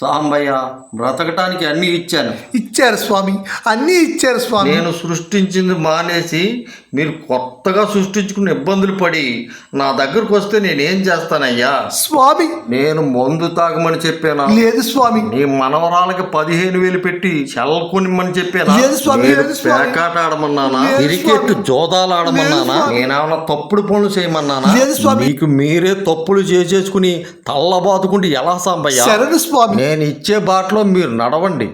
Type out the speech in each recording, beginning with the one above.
సాంబయ్య బ్రతకటానికి అన్ని ఇచ్చాను. ఇచ్చారు స్వామి. అన్నీ ఇచ్చారు స్వామి. నేను సృష్టించింది మానేసి మీరు కొత్తగా సృష్టించుకున్న ఇబ్బందులు పడి నా దగ్గరకు వస్తే నేనేం చేస్తానయ్యా? స్వామి. నేను మందు తాగమని చెప్పానా? లేదు స్వామి. నీ మనవరాలకి పదిహేను వేలు పెట్టి చెల్కొనిమ్మని చెప్పానా? లేదు స్వామి. పేకాట ఆడమన్నానా? క్రికెట్. జోదాలు ఆడమన్నానా. నేనేమన్నా తప్పుడు పనులు చేయమన్నానా? లేదు స్వామి. మీకు మీరే తప్పులు చేసేసుకుని తల్లబాదుకుంటే ఎలా సాంబయ్య? స్వామి. నేను ఇచ్చే బాటలో మీరు నడవండి.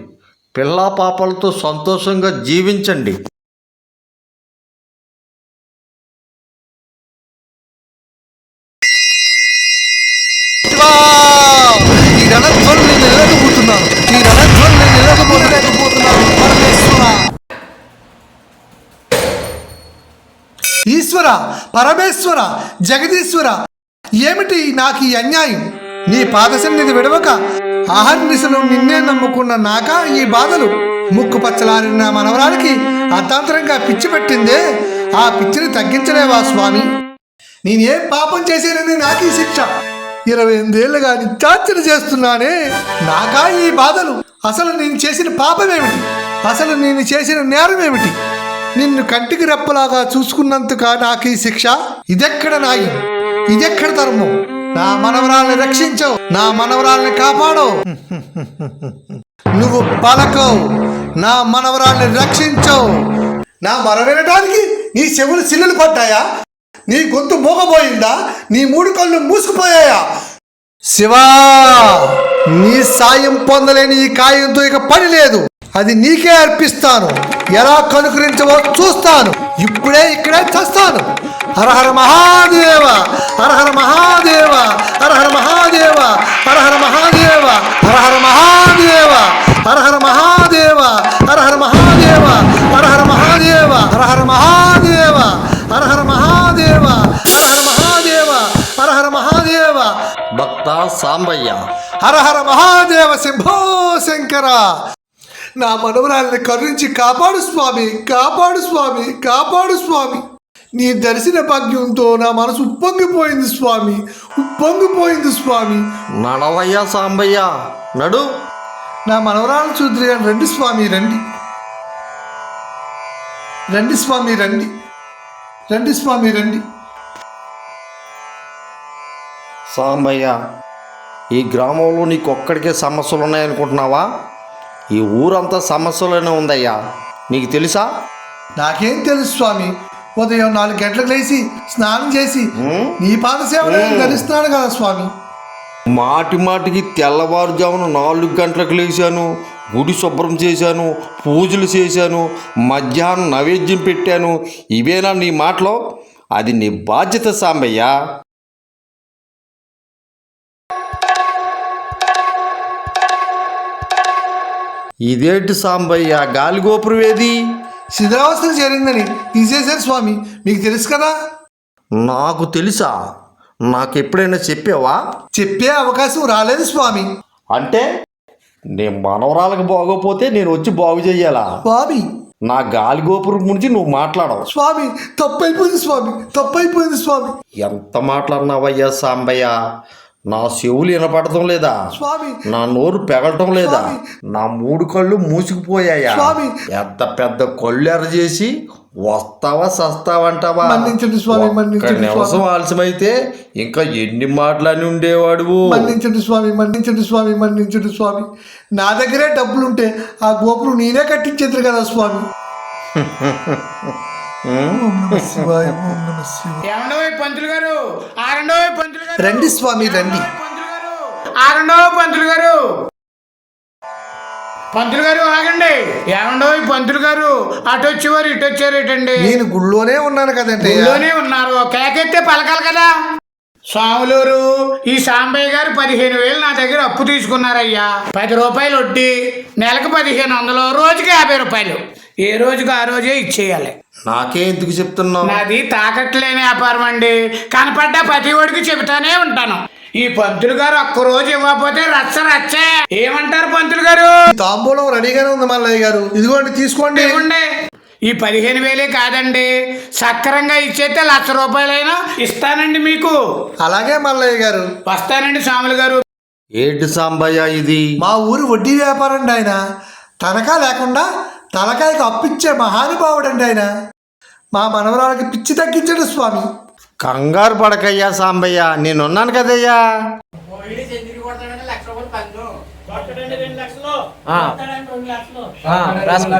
పిల్లా పాపలతో సంతోషంగా జీవించండి. ఈశ్వర పరమేశ్వర జగదీశ్వర ఏమిటి నాకు ఈ అన్యాయం? నీ పాదశన్నిధి విడవక ఆహర్నిశలు నిన్నే నమ్ముకున్న నాక ఈ బాధలు? ముక్కు పచ్చలారిన మనవరానికి అర్థాంతరంగా పిచ్చి పెట్టిందే. ఆ పిచ్చిని తగ్గించలేవా స్వామి? నేనేం పాపం చేశానని నాకు ఈ శిక్ష. ఇరవై ఎనిమిదేళ్ళుగా నిత్యార్చన చేస్తున్నానే నాకా ఈ బాధలు. అసలు నేను చేసిన పాపమేమిటి? అసలు నేను చేసిన నేరం ఏమిటి నిన్ను కంటికి రెప్పలాగా చూసుకున్నందుక నాకు ఈ శిక్ష? ఇదెక్కడ నాయి? ఇదెక్కడ ధర్మం? నా మనవరాల్ని రక్షించవు నా మనవరాల్ని కాపాడు నువ్వు పలకవు నా మనవరాల్ని రక్షించవు. నా మర వినడానికి నీ చెవులు సిల్లులు పడ్డాయా? నీ గొంతు మోగబోయిందా? నీ మూడు కళ్ళు మూసుకుపోయాయా? శివా నీ సాయం పొందలేని ఈ కాయంతో ఇక పని లేదు. అది నీకే అర్పిస్తాను. ఎలా కనుకరించవో చూస్తాను ఇప్పుడే ఇక్కడే చస్తాను హరహర మహాదేవ హరహర మహాదేవ హరహర మహాదేవ హరహర మహాదేవ హరహర మహాదేవ హరహర మహాదేవ హరహర మహాదేవ హరహర మహాదేవ హరహర మహాదేవ హరహర మహాదేవ హరహర మహాదేవ హరహర మహాదేవ భక్త సాంబయ్య హరహర మహాదేవ శంభో శంకర నా మనవరాల్ని కరుణించి కాపాడు స్వామి కాపాడు స్వామి కాపాడు స్వామి. నీ దర్శన భాగ్యంతో నా మనసు ఉప్పొంగిపోయింది స్వామి ఉప్పొంగిపోయింది స్వామి. నడవయ్యా సాంబయ్య నడు. నా మనవరాలు చూద్దరు కానీ రండి స్వామి రండి. రండి స్వామి రండి. రండి స్వామి రండి. సాంబయ్య ఈ గ్రామంలో నీకు ఒక్కడికే సమస్యలు ఉన్నాయనుకుంటున్నావా? ఈ ఊరంతా సమస్యలోనే ఉందయ్యా. నీకు తెలుసా? నాకేం తెలుసు స్వామి. ఉదయం నాలుగు గంటలకు లేచి స్నానం చేసి? నీ పాదసేవలు ధరిస్తున్నాను కదా స్వామి. మాటి మాటికి తెల్లవారుజామున నాలుగు గంటలకు లేచాను గుడి శుభ్రం చేశాను పూజలు చేశాను మధ్యాహ్నం నైవేద్యం పెట్టాను. ఇవేనా నీ మాటలో? అది నీ బాధ్యత సాంబయ్య ఇదేంటి సాంబయ్య? గాలిగోపురం ఏది? శిథిరావస్థ చేరిందని తీసేశారు స్వామి. మీకు తెలుసు కదా? నాకు తెలుసా? నాకు ఎప్పుడైనా చెప్పావా? చెప్పే అవకాశం రాలేదు స్వామి. అంటే నేను మనవరాలకు బాగోపోతే నేను వచ్చి బాగు చెయ్యాలా? స్వామి. నా గాలి గోపురం గురించి నువ్వు మాట్లాడవు. స్వామి తప్పైపోయింది స్వామి తప్పైపోయింది స్వామి. ఎంత మాట్లాడినావయ్యా సాంబయ్య? నా చెవులు వినపడటం లేదా? స్వామి. నా నోరు పెగలటం లేదా. నా మూడు కళ్ళు మూసుకుపోయాయా? స్వామి. ఎంత పెద్ద కళ్ళు ఎర్ర చేసి వస్తావా సస్తావంటావా మన్నించండి స్వామి, మన్నించండి స్వామి. ఆలస్యమైతే ఇంకా ఎన్ని మాటలని ఉండేవాడువు మన్నించండి స్వామి మన్నించండి స్వామి మన్నించండి స్వామి. నా దగ్గరే డబ్బులుంటే ఆ గోపురం నేనే కట్టించేద్దరు కదా స్వామి. పంతులు గారు? ఆరండోయ్ పంతులు గారు? రండి స్వామి రండి. ఆరండో పంతులు గారు? పంతులు గారు? ఆగండి. ఏమండోయ్ పంతులు గారు? అటు వచ్చేవారు ఇటు వచ్చారు ఏంటండి నేను గుళ్ళోనే ఉన్నాను కదండి ఊళ్ళోనే ఉన్నారు. కేకెత్తే పలకాలి కదా. స్వాములూరు ఈ సాంబయ్య గారు పదిహేను వేలు నా దగ్గర అప్పు తీసుకున్నారయ్యా. పది రూపాయలు వడ్డీ నెలకు పదిహేను వందలు రోజుకి యాభై రూపాయలు. ఏ రోజుకి ఆ రోజే ఇచ్చేయాలి. నాకే ఎందుకు చెప్తున్నావు? నాది తాకట్లేని వ్యాపారం అండి. కనపడ్డ ప్రతి ఒడికి చెబుతానే ఉంటాను. ఈ పంతులు గారు ఒక్క రోజు ఇవ్వకపోతే రచ్చ రచ్చే. ఏమంటారు పంతులు గారు? తాంబూలం రెడీగానే ఉంది మల్లయ్య గారు. ఇదిగోండి తీసుకోండి. ఇవ్వండి. ఈ పదిహేను వేలే కాదండి. సక్రంగా ఇచ్చేస్తే లక్ష రూపాయలైనా ఇస్తానండి మీకు. అలాగే మల్లయ్య గారు. వస్తానండి స్వాములు గారు. ఏంటి సాంబయ్య ఇది. మా ఊరు వడ్డీ వ్యాపారం అండి ఆయన. తనఖా లేకుండా తలకాయకు అప్పిచ్చే మహానుభావుడండి ఆయన. మా మనవరాలకి పిచ్చి తగ్గించడు స్వామి. కంగారు పడకయ్యా సాంబయ్య నేనున్నాను కదయ్యా. ఆ. ఆ, రాసుకో.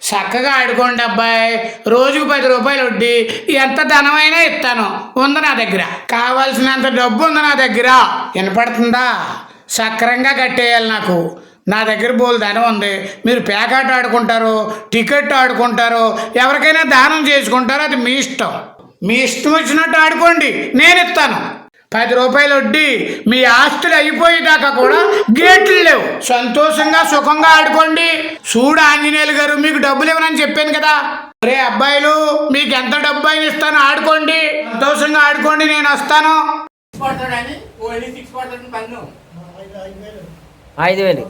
చక్కగా ఆడుకోండి అబ్బాయి. రోజుకు పది రూపాయలు వడ్డీ. ఎంత ధనమైనా ఇస్తాను. ఉంది నా దగ్గర. కావాల్సినంత డబ్బు ఉంది నా దగ్గర. వినపడుతుందా? సక్రంగా కట్టేయాలి నాకు. నా దగ్గర బోల్ ధనం ఉంది. మీరు పేకాట ఆడుకుంటారు టికెట్ ఆడుకుంటారు ఎవరికైనా దానం చేసుకుంటారు అది మీ ఇష్టం. మీ ఇష్టం వచ్చినట్టు ఆడుకోండి నేను ఇస్తాను. పది రూపాయలు వడ్డీ మీ ఆస్తులు అయిపోయేదాకా కూడా గేట్లు లేవు. సంతోషంగా సుఖంగా ఆడుకోండి. చూడు ఆంజనేయులు గారు మీకు డబ్బులు ఇవ్వనని చెప్పాను కదా. రే అబ్బాయిలు మీకు ఎంత డబ్బు అయినా ఇస్తాను ఆడుకోండి. సంతోషంగా ఆడుకోండి నేను వస్తాను. ఐదు వేలు.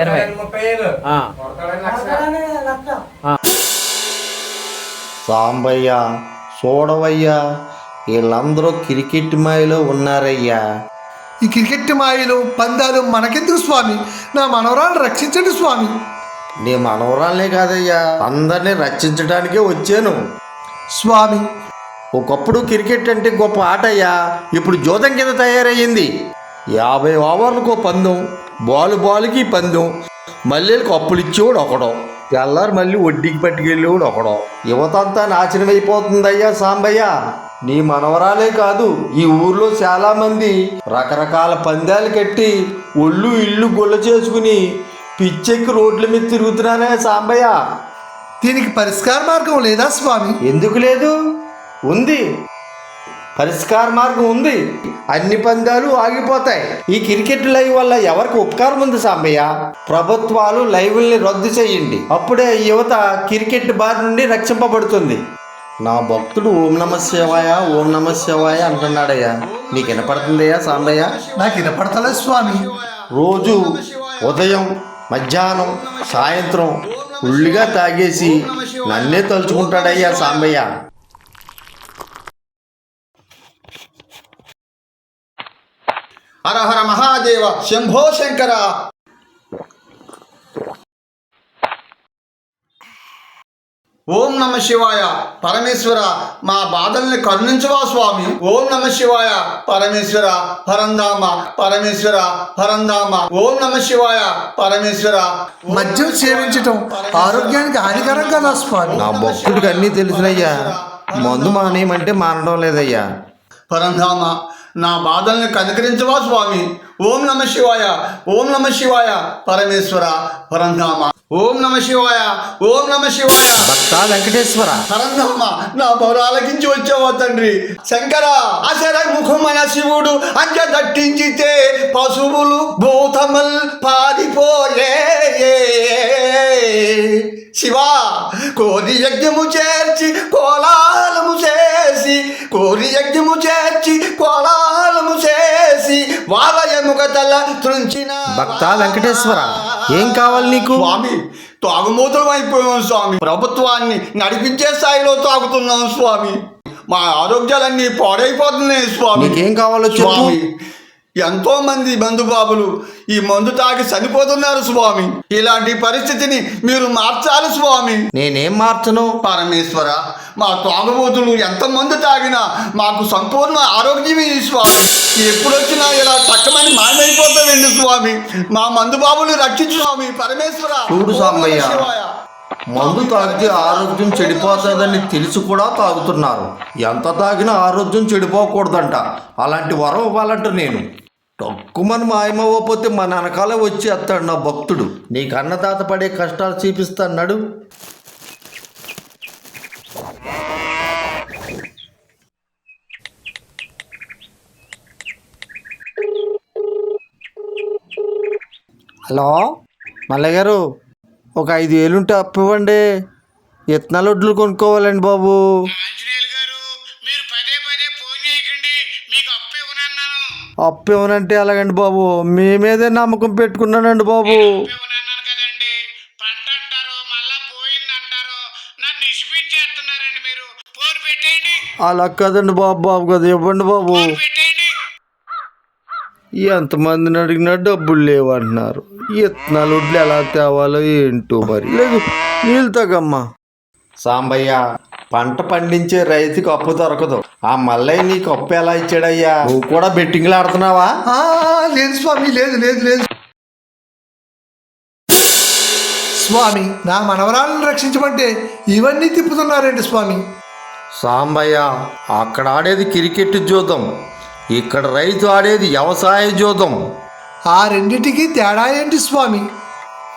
ఇరవై. సాంబయ్య చూడవయ్యా వీళ్ళందరూ క్రికెట్ మాయలో ఉన్నారయ్యా. ఈ క్రికెట్ మాయలు పందాలు మనకెందుకు స్వామి? నా మనవరాలు రక్షించండి స్వామి. నీ మనవరాలనే కాదయ్యా అందరినీ రక్షించడానికే వచ్చాను. స్వామి. ఒకప్పుడు క్రికెట్ అంటే గొప్ప ఆట అయ్యా ఇప్పుడు జోతం కింద తయారయ్యింది. యాభై ఓవర్లకు పందెం బాలు బాలుకి పందెం మల్లెలకు అప్పులు ఇచ్చేవాడు ఒకడో తెల్లారు మళ్ళీ వడ్డీకి పట్టుకెళ్ళేవాడు ఒకడో. యువత అంతా నాశనం అయిపోతుందయ్యా సాంబయ్య. నీ మనవరాలే కాదు ఈ ఊర్లో చాలా మంది రకరకాల పందాలు కట్టి ఒళ్ళు ఇల్లు గుల్ల చేసుకుని పిచ్చెక్కి రోడ్ల మీద తిరుగుతున్నానే సాంబయ్య. దీనికి పరిష్కార మార్గం లేదా స్వామి? ఎందుకు లేదు? ఉంది. పరిష్కార మార్గం ఉంది. అన్ని పందాలు ఆగిపోతాయి. ఈ క్రికెట్ లైవ్ వల్ల ఎవరికి ఉపకారం ఉంది సాంబయ్య? ప్రభుత్వాలు లైవ్ల్ని రద్దు చేయండి. అప్పుడే యువత క్రికెట్ బారి నుండి రక్షింపబడుతుంది. నా భక్తుడు ఓం నమ శివాయ ఓం నమ శివాయ అంటున్నాడయ్యా. నీకు వినపడుతుందయ్యా సాంబయ్య? నాకు వినపడతలేదు స్వామి. రోజు ఉదయం మధ్యాహ్నం సాయంత్రం ఫుల్గా తాగేసి నన్నే తలుచుకుంటాడయ్యా సాంబయ్య. హర హర మహాదేవ శంభో శంకర. ఓం నమ శివాయ పరమేశ్వర మా బాధల్ని కరుణించవా స్వామి? ఓం నమ శివాయ పరమేశ్వర పరంధామ పరమేశ్వర పరంధామ ఓం నమ శివాయ పరమేశ్వర. మద్యం సేవించటం ఆరోగ్యానికి హానికరం కదా స్వామి? నా భక్తుడికి అన్నీ తెలుసునయ్యా. మందు మానేయమంటే మానడం లేదయ్యా. పరంధామ నా బాధల్ని కనికరించవా స్వామి? ఓం నమ శివాయ ఓం నమ శివాయ పరమేశ్వర పరంధామ ఓం నమ శివాయ ఓం నమ శివాయ. భక్త వెంకటేశ్వర. పరంధామ నా పౌరాలకించి వచ్చావా తండ్రి? శంకర అసర ముఖమన శివుడు అంజ దట్టించితే పశువులు భూతముల్ పారిపోయే. శివా కోరి యజ్ఞము చేర్చి కోలాలము చేసి కోరి యజ్ఞము చేర్చి కోలాలము చేసి వాలయముగ భక్త వెంకటేశ్వర ఏం కావాలి నీకు? స్వామి తాగుమూతలం అయిపోయాం స్వామి. ప్రభుత్వాన్ని నడిపించే స్థాయిలో తాగుతున్నాం స్వామి. మా ఆరోగ్యాలన్నీ పాడైపోతున్నాయి స్వామి. నీకేం కావాలో. స్వామి ఎంతో మంది బంధుబాబులు ఈ మందు తాగి చనిపోతున్నారు స్వామి. ఇలాంటి పరిస్థితిని మీరు మార్చాలి స్వామి. నేనేం మార్చను? పరమేశ్వర మా తాగుబోతులు ఎంత మందు తాగినా మాకు సంపూర్ణ ఆరోగ్యం ఇయ్యి స్వామి. ఎప్పుడొచ్చినా ఇలా తక్కమని మాయమైపోతామండి స్వామి? మా మందు బాబులు రక్షించు స్వామి పరమేశ్వర. చూడు సాంబయ్య. మందు తాగితే ఆరోగ్యం చెడిపోతుందని తెలిసి కూడా తాగుతున్నారు. ఎంత తాగినా ఆరోగ్యం చెడిపోకూడదంట. అలాంటి వరం ఇవ్వాలంట నేను. తక్కువని మాయమవ్వకపోతే మా వెనకాల వచ్చి ఎత్తాడు నా భక్తుడు. నీకు అన్నదాత పడే కష్టాలు చూపిస్తాడు హలో మల్లయ్య గారు ఒక ఐదు వేలుంటే అప్పు ఇవ్వండి ఇత్తనాలు వడ్లు కొనుక్కోవాలండి బాబు. ఆంజనేయులు గారు మీరు పదే పదే ఫోన్ చేయకండి మీకు అప్పు ఇవ్వనన్నాను అప్పు ఇవ్వనంటే ఎలాగండి బాబు? మీ మీదే నమ్మకం పెట్టుకున్నానండి బాబు. అప్పు ఇవ్వనన్నాను కదండి. పంట అంటారు మళ్ళా పోయింది అంటారు. నన్ను ఇసిపించేస్తున్నారండి మీరు. ఫోన్ అలా కదండి బాబు బాబు కదా ఇవ్వండి బాబు. ఎంతమందిని అడిగినా డబ్బులు లేవంటున్నారు. ఇత్తనాలు వడ్లు ఎలా తేవాలో ఏంటో మరి. లేదు నీళ్ళు తగమ్మా. సాంబయ్య పంట పండించే రైతుకి అప్పు దొరకదు. ఆ మల్లయ్య నీకు అప్పు ఎలా ఇచ్చాడయ్యా? నువ్వు కూడా బెట్టింగ్లు ఆడుతున్నావా? ఆ, లేదు స్వామి లేదు లేదు లేదు. స్వామి నా మనవరాలను రక్షించమంటే ఇవన్నీ తిప్పుతున్నారేంటి స్వామి? సాంబయ్య అక్కడ ఆడేది క్రికెట్ జూదం. ఇక్కడ రైతు ఆడేది వ్యవసాయ జూదం. ఆ రెండిటికి తేడా ఏంటి స్వామి?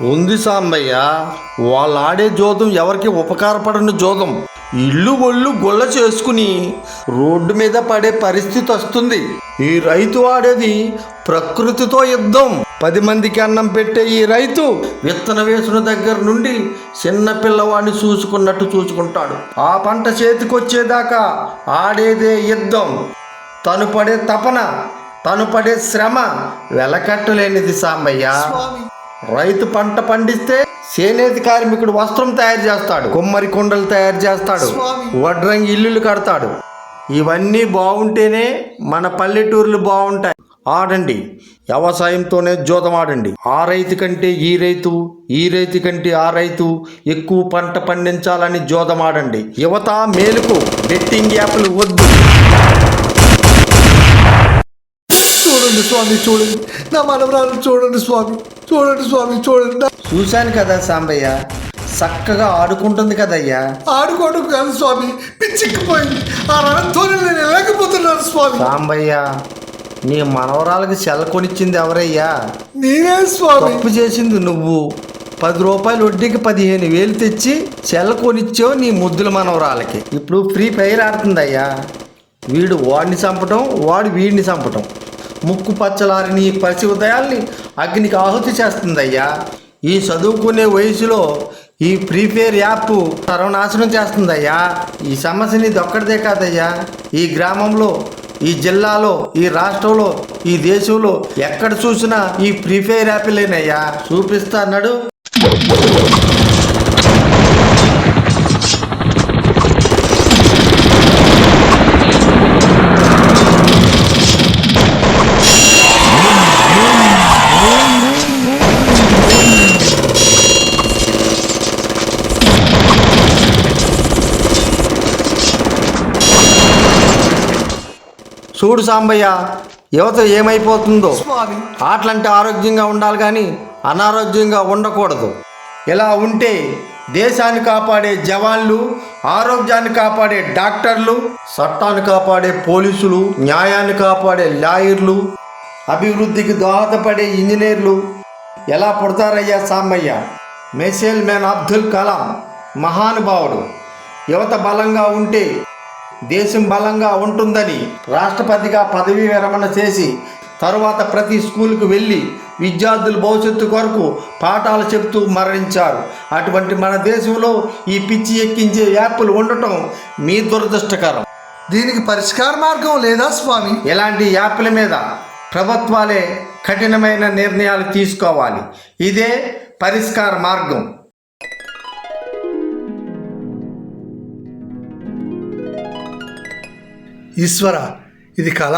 ఉంది సాంబయ్య వాళ్ళు ఆడే జోదం ఎవరికి ఉపకారపడని జోదం. ఇల్లు ఒళ్ళు గొల్ల చేసుకుని రోడ్డు మీద పడే పరిస్థితి వస్తుంది. ఈ రైతు ఆడేది ప్రకృతితో యుద్ధం. పది మందికి అన్నం పెట్టే ఈ రైతు విత్తన వేసిన దగ్గర నుండి చిన్న పిల్లవాడిని చూసుకున్నట్టు చూసుకుంటాడు. ఆ పంట చేతికొచ్చేదాకా ఆడేదే యుద్ధం. తను పడే తపన తను పడే శ్రమ వెలకట్టలేనిది సాంబయ్య రైతు పంట పండిస్తే చేనేత కార్మికుడు వస్త్రం తయారు చేస్తాడు కుమ్మరి కుండలు తయారు చేస్తాడు. వడ్రంగి ఇల్లులు కడతాడు. ఇవన్నీ బాగుంటేనే మన పల్లెటూర్లు బాగుంటాయి ఆడండి వ్యవసాయంతోనే జోదం ఆడండి. ఆ రైతు కంటే ఈ రైతు ఈ రైతు కంటే ఆ రైతు ఎక్కువ పంట పండించాలని జోదం ఆడండి. యువత మేలుకు బెట్టింగ్ యాప్లు వద్దు. స్వామి చూడండి. నా మనవరాలను చూడండి స్వామి. చూడండి స్వామి చూడండి. చూశాను కదా సాంబయ్య. చక్కగా ఆడుకుంటుంది కదయ్యా. ఆడుకోవడం కాదు స్వామి. పిచ్చిక్కిపోయింది. ఆ రణంతో నేను వెళ్ళకపోతున్నాను స్వామి. సాంబయ్య నీ మనవరాలకి సెల్ కొనిచ్చింది ఎవరయ్యా? నేనే స్వామి. తప్పు చేసింది నువ్వు. పది రూపాయలు వడ్డీకి పదిహేను వేలు తెచ్చి సెల్ కొనిచ్చావు నీ ముద్దుల మనవరాలకి. ఇప్పుడు ఫ్రీ ఫైర్ ఆడుతుందయ్యా. వీడు వాడిని చంపటం వాడు వీడిని చంపటం. ముక్కు పచ్చలారిని పసి ఉదయాల్ని అగ్నికి ఆహుతి చేస్తుందయ్యా. ఈ చదువుకునే వయసులో ఈ ఫ్రీ ఫైర్ యాప్ సర్వనాశనం చేస్తుందయ్యా. ఈ సమస్య నీది కాదయ్యా. ఈ గ్రామంలో ఈ జిల్లాలో ఈ రాష్ట్రంలో ఈ దేశంలో ఎక్కడ చూసినా ఈ ఫ్రీఫైర్ యాప్లేనయ్యా చూపిస్తా అన్నాడు. చూడు సాంబయ్య యువత ఏమైపోతుందో. ఆటలంటే ఆరోగ్యంగా ఉండాలి కానీ అనారోగ్యంగా ఉండకూడదు. ఇలా ఉంటే దేశాన్ని కాపాడే జవాన్లు ఆరోగ్యాన్ని కాపాడే డాక్టర్లు చట్టాన్ని కాపాడే పోలీసులు న్యాయాన్ని కాపాడే లాయర్లు అభివృద్ధికి దోహదపడే ఇంజనీర్లు ఎలా పుడతారయ్యా సాంబయ్య? మెసేల్ మ్యాన్ అబ్దుల్ కలాం మహానుభావుడు. యువత బలంగా ఉంటే దేశం బలంగా ఉంటుందని రాష్ట్రపతిగా పదవీ విరమణ చేసి తరువాత ప్రతి స్కూల్కు వెళ్ళి విద్యార్థుల భవిష్యత్తు కొరకు పాఠాలు చెప్తూ మరణించారు. అటువంటి మన దేశంలో ఈ పిచ్చి ఎక్కించే యాప్లు ఉండటం మీ దురదృష్టకరం. దీనికి పరిష్కార మార్గం లేదా స్వామి? ఇలాంటి యాప్ల మీద ప్రభుత్వాలే కఠినమైన నిర్ణయాలు తీసుకోవాలి. ఇదే పరిష్కార మార్గం. ఈశ్వర ఇది కళ